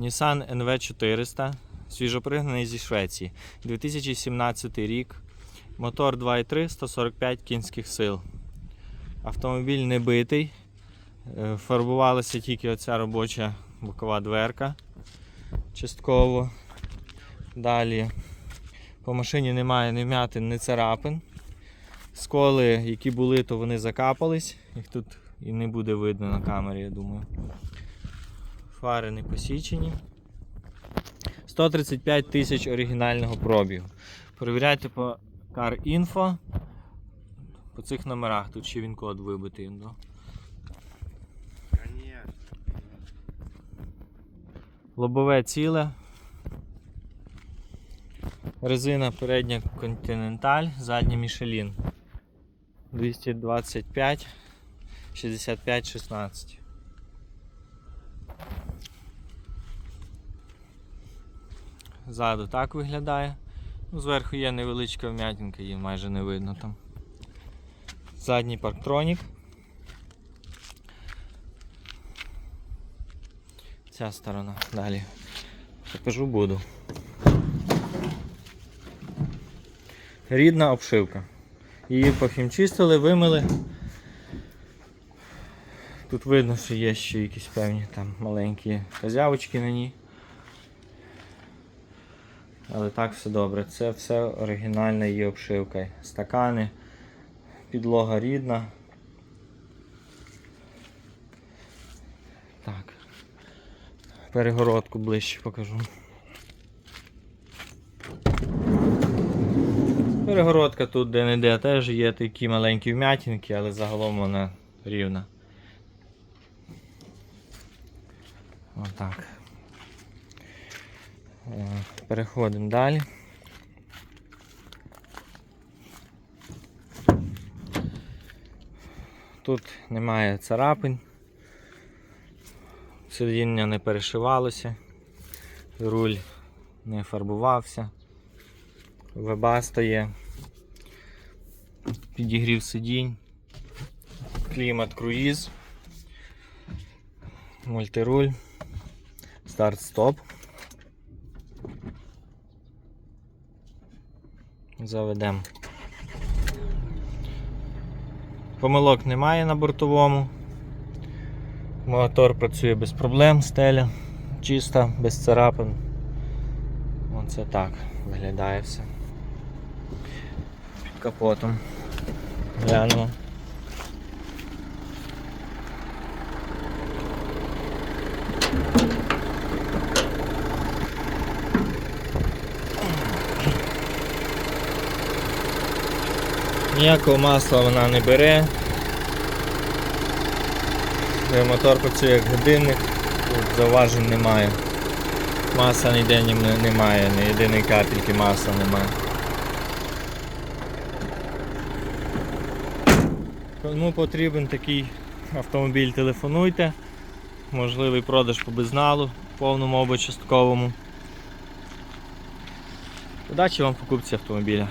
Nissan NV400, свіжопригнаний зі Швеції. 2017 рік. Мотор 2.3, 145 кінських сил. Автомобіль не битий. Е, Фарбувалася тільки оця робоча бокова дверка. Частково. Далі по машині немає ні вмятин, ні царапин. Сколи, які були, то вони закапались. Їх тут і не буде видно на камері, я думаю. Фари не посічені. 135 тисяч оригінального пробігу. Перевіряйте по CarInfo. По цих номерах. Тут ще він код вибитий. Ну. Лобове ціле. Резина передня Continental, задня Michelin. 225, 65, 16. Ззаду так виглядає. Ну, зверху є невеличка вм'ятинка, її майже не видно там. Задній парктронік. Ця сторона. Далі. Покажу буду. Рідна обшивка. Її похімчистили, вимили. Тут видно, що є ще якісь певні там маленькі козявочки на ній. Але так все добре. Це все оригінальна її обшивка. Стакани, підлога рідна. Так. Перегородку ближче покажу. Перегородка тут де-не-де теж є такі маленькі вмятинки, але загалом вона рівна. Отак. Переходимо далі. Тут немає царапин. Сидіння не перешивалося, руль не фарбувався, вебаста є, підігрів сидінь, клімат круїз, мультируль, старт-стоп. Заведемо. Помилок немає на бортовому. Мотор працює без проблем, стеля чиста, без царапин. Оце так виглядає все. Під капотом. Глянемо. Ніякого масла вона не бере. Мотор працює як годинник, тут зауважень немає. Маса ніде немає, ні єдиної капельки масла немає. Кому потрібен такий автомобіль, телефонуйте. Можливий продаж по безналу, повному або частковому. Удачі вам в покупці автомобіля.